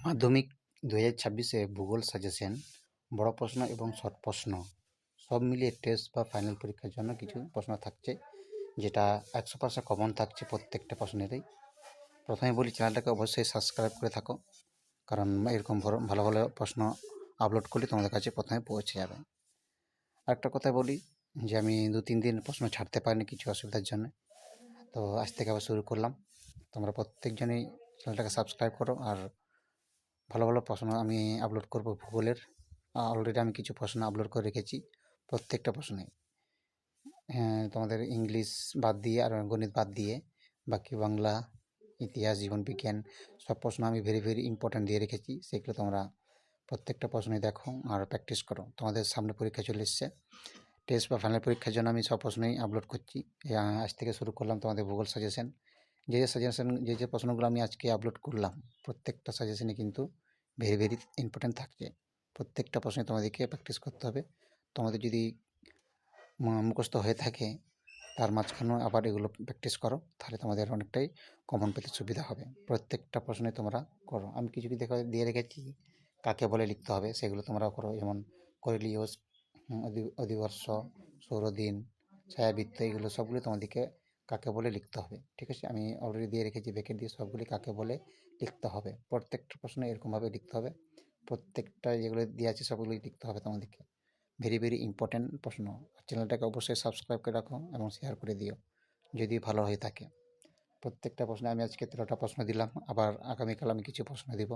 মাধ্যমিক দু হাজার ছাব্বিশে ভূগোল সাজেশন, বড় প্রশ্ন এবং শর্ট প্রশ্ন। সব মিলিয়ে টেস্ট বা ফাইনাল পরীক্ষার জন্য কিছু প্রশ্ন থাকছে, যেটা একশো পার্সেন্ট কমন থাকছে প্রত্যেকটা প্রশ্নেরই। প্রথমে বলি চ্যানেলটাকে অবশ্যই সাবস্ক্রাইব করে থাকো, কারণ এরকম ভালো ভালো প্রশ্ন আপলোড করলে তোমাদের কাছে প্রথমে পৌঁছে যাবে। আরেকটা কথা বলি যে আমি দু তিন দিন প্রশ্ন ছাড়তে পারিনি কিছু অসুবিধার জন্য, তো আজ থেকে আবার শুরু করলাম। তোমরা প্রত্যেকজনই চ্যানেলটাকে সাবস্ক্রাইব করো আর ভালো ভালো প্রশ্ন আমি আপলোড করব ভূগোলের। অলরেডি আমি কিছু প্রশ্ন আপলোড করে রেখেছি, প্রত্যেকটা প্রশ্নে তোমাদের ইংলিশ বাদ দিয়ে আর গণিত বাদ দিয়ে, বাকি বাংলা, ইতিহাস, জীবন, বিজ্ঞান, সব প্রশ্ন আমি ভেরি ভেরি ইম্পর্ট্যান্ট দিয়ে রেখেছি, সেগুলো তোমরা প্রত্যেকটা প্রশ্নই দেখো আর প্র্যাকটিস করো। তোমাদের সামনে পরীক্ষা চলে এসছে টেস্ট বা ফাইনাল পরীক্ষার জন্য আমি সব প্রশ্নই আপলোড করছি। আজ থেকে শুরু করলাম তোমাদের ভূগোল সাজেশন যে যে সাজেশন যে যে প্রশ্নগুলো আমি আজকে আপলোড করলাম, প্রত্যেকটা সাজেশনে কিন্তু ভেরি ভেরি ইম্পর্ট্যান্ট থাকছে। প্রত্যেকটা প্রশ্নে তোমাদেরকে প্র্যাকটিস করতে হবে। তোমাদের যদি মুখস্থ হয়ে থাকে, তার মাঝখানেও আবার এগুলো প্র্যাকটিস করো, তাহলে তোমাদের অনেকটাই কমন পেতে সুবিধা হবে। প্রত্যেকটা প্রশ্নে তোমরা করো। আমি কিছু কিছু দেখা দিয়ে রেখেছি, কাকে বলে লিখতে হবে, সেগুলো তোমরাও করো। যেমন করিলিওস অধিবর্ষ সৌরদিন, ছায়াবৃত্ত, এগুলো সবগুলো তোমাদেরকে কাকে বলে লিখতে হবে। ঠিক আছে? আমি অলরেডি দিয়ে রেখেছি ব্যাকেট দিয়ে সবগুলি কাকে বলে লিখতে হবে। প্রত্যেকটা প্রশ্ন এরকমভাবে লিখতে হবে। প্রত্যেকটা যেগুলো দেওয়া আছে সবগুলোই লিখতে হবে তোমাদেরকে। ভেরি ভেরি ইম্পর্ট্যান্ট প্রশ্ন। চ্যানেলটাকে অবশ্যই সাবস্ক্রাইব করে রাখো এবং শেয়ার করে দিও, যদি ভালো হয়ে থাকে। প্রত্যেকটা প্রশ্নে আমি আজকে তেরোটা প্রশ্ন দিলাম। আবার আগামীকাল আমি কিছু প্রশ্ন দিব।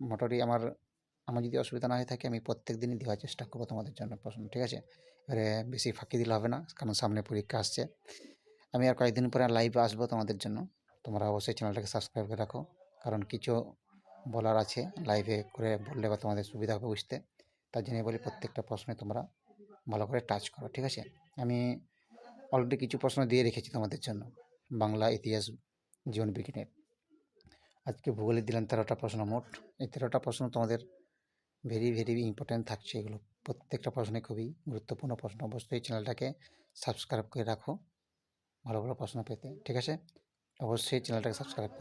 মোটামুটি আমার আমার যদি অসুবিধা না হয়ে থাকে, আমি প্রত্যেক দিনই দেওয়ার চেষ্টা করব তোমাদের জন্য প্রশ্ন। ঠিক আছে? এবারে বেশি ফাঁকি দিলে হবে না, কারণ সামনে পরীক্ষা আসছে। আমি আর কয়েকদিন পরে লাইভে আসব তোমাদের জন্য। তোমরা অবশ্যই চ্যানেলটাকে সাবস্ক্রাইব করে রাখো। কারণ কিছু বলার আছে লাইভে করে বললে বা তোমাদের সুবিধা হবে বুঝতে। তার জন্য বলি প্রত্যেকটা প্রশ্নে তোমরা ভালো করে টাচ করো, ঠিক আছে? আমি অলরেডি কিছু প্রশ্ন দিয়ে রেখেছি তোমাদের জন্য। বাংলা ইতিহাস জীবন বিজ্ঞানের। আজকে ভূগোলে দিলাম তেরোটা প্রশ্ন মোট। এই তেরোটা প্রশ্ন তোমাদের ভেরি ভেরি ইম্পর্ট্যান্ট থাকছে এগুলো। প্রত্যেকটা প্রশ্নে খুবই গুরুত্বপূর্ণ প্রশ্ন। অবশ্যই চ্যানেলটাকে সাবস্ক্রাইব করে রাখো। ভালো ভালো প্রশ্ন পেতে। ঠিক আছে? অবশ্যই চ্যানেলটাকে সাবস্ক্রাইব করে